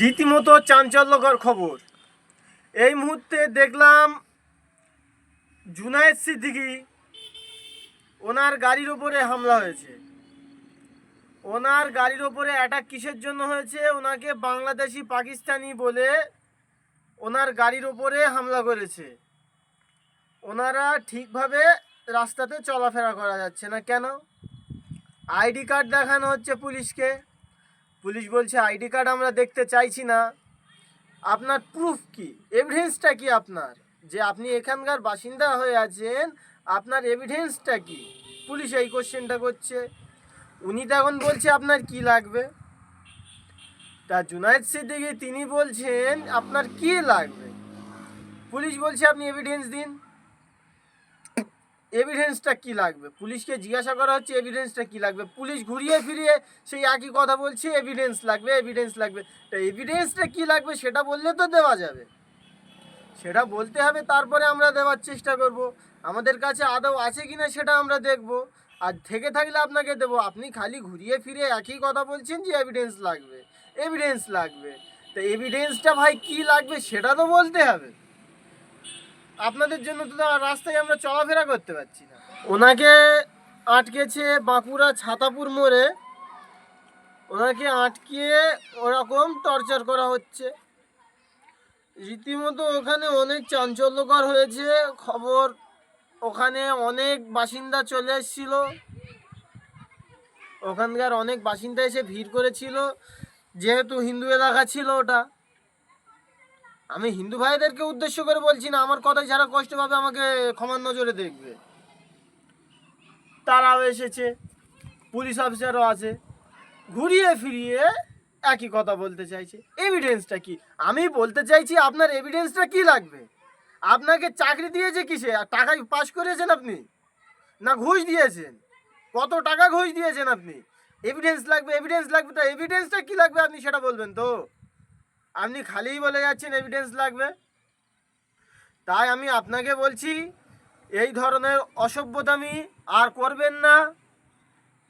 রীতিমতো চাঞ্চল্যকর খবর। এই মুহূর্তে দেখলাম জুনায়েদ সিদ্দিকি ওনার গাড়ির ওপরে হামলা হয়েছে। ওনার গাড়ির ওপরে অ্যাটাক কিসের জন্য হয়েছে? ওনাকে বাংলাদেশি, পাকিস্তানি বলে ওনার গাড়ির ওপরে হামলা করেছে। ওনারা ঠিকভাবে রাস্তাতে চলাফেরা করা যাচ্ছে না কেন? আইডি কার্ড দেখানো হচ্ছে পুলিশকে। পুলিশ বলছে, আইডি কার্ড আমরা দেখতে চাইছি না। আপনার প্রুফ কি? এভিডেন্সটা কি আপনার? যে আপনি এখানকার বাসিন্দা হয়ে আছেন, আপনার এভিডেন্সটা কি? পুলিশ এই কোশ্চেনটা করছে। উনি তো এখন বলছে, আপনার কি লাগবে? তা জুনায়েদ সিদ্দিকি, তিনি বলছেন, আপনার কি লাগবে? পুলিশ বলছে, আপনি এভিডেন্স দিন। এভিডেন্সটা কি লাগবে? পুলিশকে জিজ্ঞাসা করা হচ্ছে এভিডেন্সটা কি লাগবে? পুলিশ ঘুরিয়ে ফিরিয়ে সেই একই কথা বলছে এভিডেন্স লাগবে এভিডেন্স লাগবে। তা এভিডেন্সটা কি লাগবে সেটা বললে তো দেওয়া যাবে। সেটা বলতে হবে, তারপরে আমরা দেওয়ার চেষ্টা করব। আমাদের কাছে আদৌ আছে কিনা সেটা আমরা দেখব। আর থেকে থাকলে আপনাকে দেবো। আপনি খালি ঘুরিয়ে ফিরে একই কথা বলছেন যে এভিডেন্স লাগবে। এভিডেন্স লাগবে। তো এভিডেন্সটা ভাই কি লাগবে সেটা তো বলতে হবে। আপনাদের জন্য তো রাস্তায় আমরা চলাফেরা করতে পারছি না। ওনাকে আটকেছে বাঁকুড়া ছাতাপুর মোড়ে। ওনাকে আটকিয়ে ওরকম টর্চার করা হচ্ছে। রীতিমতো ওখানে অনেক চাঞ্চল্যকর হয়েছে। খবর, ওখানে অনেক বাসিন্দা চলে এসেছিল। ওখানকার অনেক বাসিন্দা এসে ভিড় করেছিল। যেহেতু হিন্দু এলাকা ছিল ওটা। আমি হিন্দু ভাইদেরকে উদ্দেশ্য করে বলছি না, আমার কথায় যারা কষ্ট পাবে আমাকে ক্ষমার নজরে দেখবে। তারাও এসেছে, পুলিশ অফিসারও আছে, ঘুরিয়ে ফিরিয়ে একই কথা বলতে চাইছে। এভিডেন্সটা কি? আমি বলতে চাইছি, আপনার এভিডেন্সটা কি লাগবে? আপনাকে চাকরি দিয়েছে কিসে? টাকায় পাস করেছেন আপনি? না ঘুষ দিয়েছেন? কত টাকা ঘুষ দিয়েছেন আপনি? এভিডেন্স লাগবে এভিডেন্স লাগবে, তা এভিডেন্সটা কি লাগবে আপনি সেটা বলবেন তো? আপনি খালিই বলে যাচ্ছেন এভিডেন্স লাগবে। তাই আমি আপনাকে বলছি, এই ধরনের অসভ্যতামি আর করবেন না।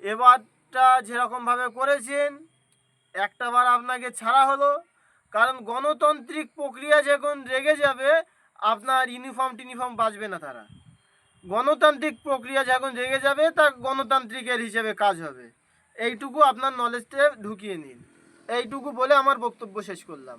এবারটা যেরকমভাবে করেছেন, একটাবার আপনাকে ছাড়া হলো। কারণ গণতান্ত্রিক প্রক্রিয়া যখন রেগে যাবে, আপনার ইউনিফর্ম টিউনিফর্ম বাঁচবে না তারা। গণতান্ত্রিক প্রক্রিয়া যখন রেগে যাবে, তা গণতান্ত্রিকের হিসেবে কাজ হবে। এইটুকু আপনার নলেজটা ঢুকিয়ে নিন। এইটুকু বলে আমার বক্তব্য শেষ করলাম।